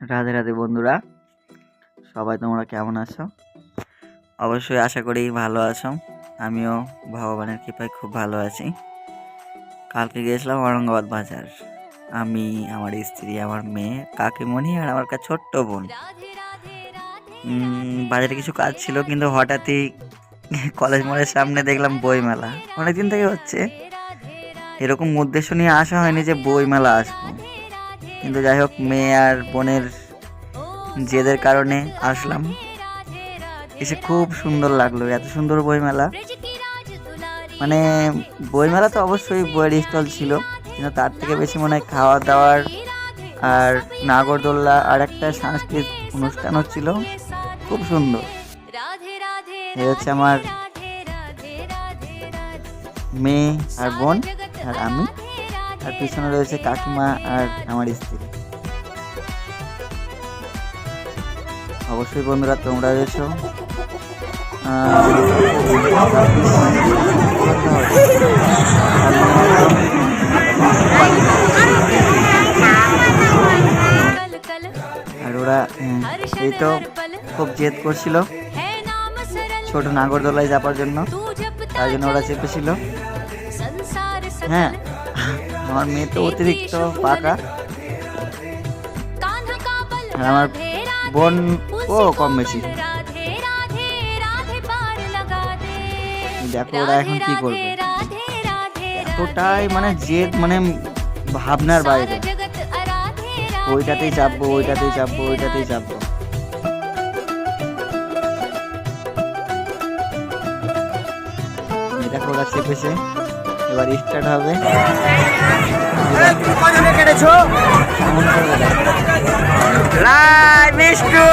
রাধে রাধে বন্ধুরা। সবাই তোমরা কেমন আছো? অবশ্যই আশা করি ভালো আছো। আমিও ভগবানের কৃপায় খুব ভালো আছি। কালকে গিয়েছিলাম ঔরঙ্গাবাদ বাজার। আমি আমার স্ত্রী আমার মেয়ে কাকিমণি আর আমার কাছে ছোট্ট বোন। বাজারে কিছু কাজ ছিল কিন্তু হঠাৎই কলেজ মোড়ের সামনে দেখলাম বইমেলা। অনেকদিন থেকে হচ্ছে। এরকম উদ্দেশ্য নিয়ে আসা হয়নি যে বইমেলা আসব। কিন্তু যাই হোক, মেয়ে আর বোনের জেদের কারণে আসলাম। এসে খুব সুন্দর লাগল, এত সুন্দর বইমেলা। মানে বইমেলা তো অবশ্যই বইয়ের স্টল ছিল, কিন্তু তার থেকে বেশি মনে হয় খাওয়া দাওয়ার আর নাগরদোল্লা আর একটা সাংস্কৃতিক অনুষ্ঠান হচ্ছিল। খুব সুন্দর। এই হচ্ছে আমার মেয়ে আর বোন আর আমি। আর পিছনে রয়েছে কাকিমা আর আমার স্ত্রী। অবশ্যই বন্ধুরা, তোমরা রয়েছো আর ওরা এই তো খুব জেদ করছিল ছোট নাগরদোলায় যাবার জন্য। তাই জন্য ওরা চেপেছিল। হ্যাঁ আমার মেয়ে তো অতিরিক্ত পাকা। আর আমার বোন, ও কম বেশি। দেখো ওরা এখন কি করবে? এতটাই মানে জেদ মানে ভাবনার বাইরে। ওইটাতেই চাপবো ওইটাতেই চাপবো ওইটাতেই চাপবো। দেখো ওরা চেপেছে। এবার স্টার্ট হবে কেটেছো মিষ্টু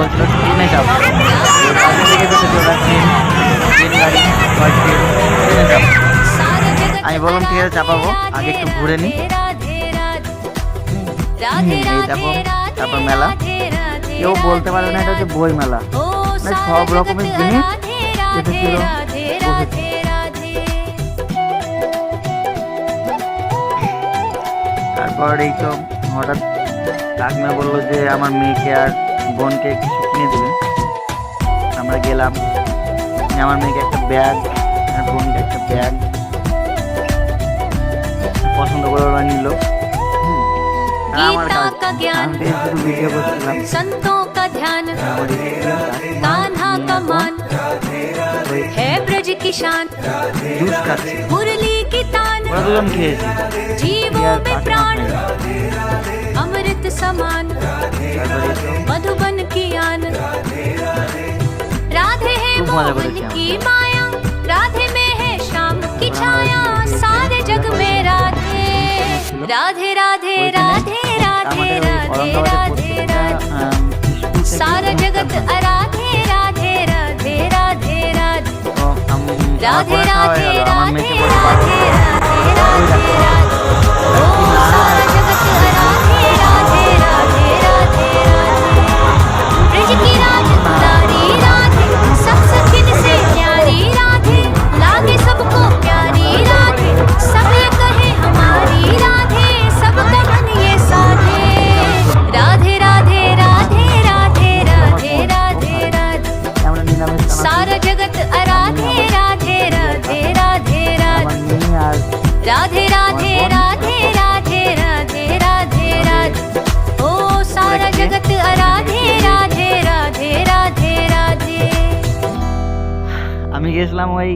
বলছিল ট্রেনে যাব। ওর থেকে তো সেটা ট্রেন ট্রেন গাড়ি বা ট্রেন ট্রেনে যাব। আমি বললাম ঠিক আছে চাপাবো। আগে একটু ঘুরে নিই। এই দেখো তারপর মেলা। কেউ বলতে পারবে না এটা হচ্ছে বই মেলা। মানে সব রকমের জিনিস এসেছিল বসেছে তারপর এই তো হঠাৎ কাকিমা বলল যে আমার মেয়েকে আর বোনকে কিছু কিনে দেবে আমরা গেলাম আমার মেয়েকে একটা ব্যাগ আর বোনকে একটা ব্যাগ পছন্দ করে ওরা নিল আমার गीता কাজ का ज्ञान আমি তো শুধু ভিডিও করছিলাম संतों का ध्यान আমার স্ত্রী, কাকিমা, कान्हा का मान ওই है ब्रज की शान জুস খাচ্ছি मुरली की तान ওরা দুজন খেয়েছি जीवों আর में কাকিমা प्राण मज़ा करो राधे में है शाम की छाया सारे जग में राधे। राधे राधे राधे राधे राधे राधे राधे। सारा जगत राधे राधे राधे राधे। राधे राधे राधे राधे राधे राधे। राधे राधे আমি গেছিলাম ওই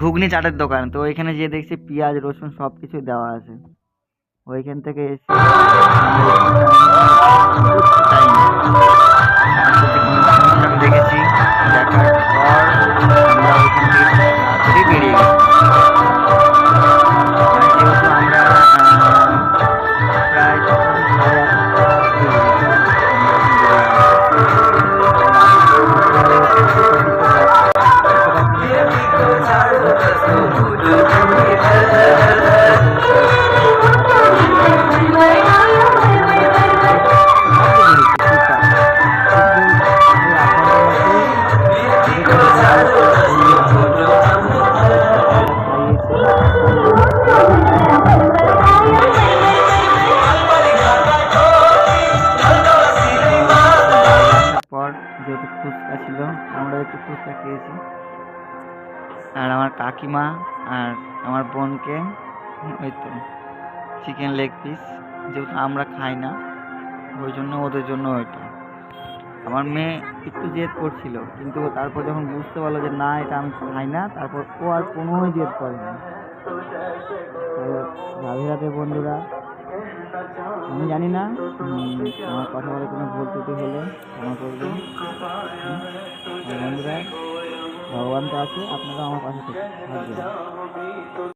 ঘুগনি চাটের দোকান। তো ওইখানে যেয়ে দেখছি পেঁয়াজ, রসুন সব কিছু দেওয়া আছে। ওইখান থেকে এসে পেয়েছি আর আমার কাকিমা আর আমার বোনকে, ওই তো চিকেন লেগ পিস যেহেতু আমরা খাই না, ওই জন্য ওদের জন্য ওইটা। আমার মেয়ে একটু জেদ করছিল, কিন্তু তারপর যখন বুঝতে পারল যে না, এটা আমি খাই না, তারপর ও আর কোনো জেদ করেনি। রাধে রাধে বন্ধুরা আমি জানি না আমার কথা বলে কোনো ভুল ত্রুটি হলে আমার করবেন। বন্ধুরা, ভগবান তো আছে আপনারা আমার পাশে থাকবেন।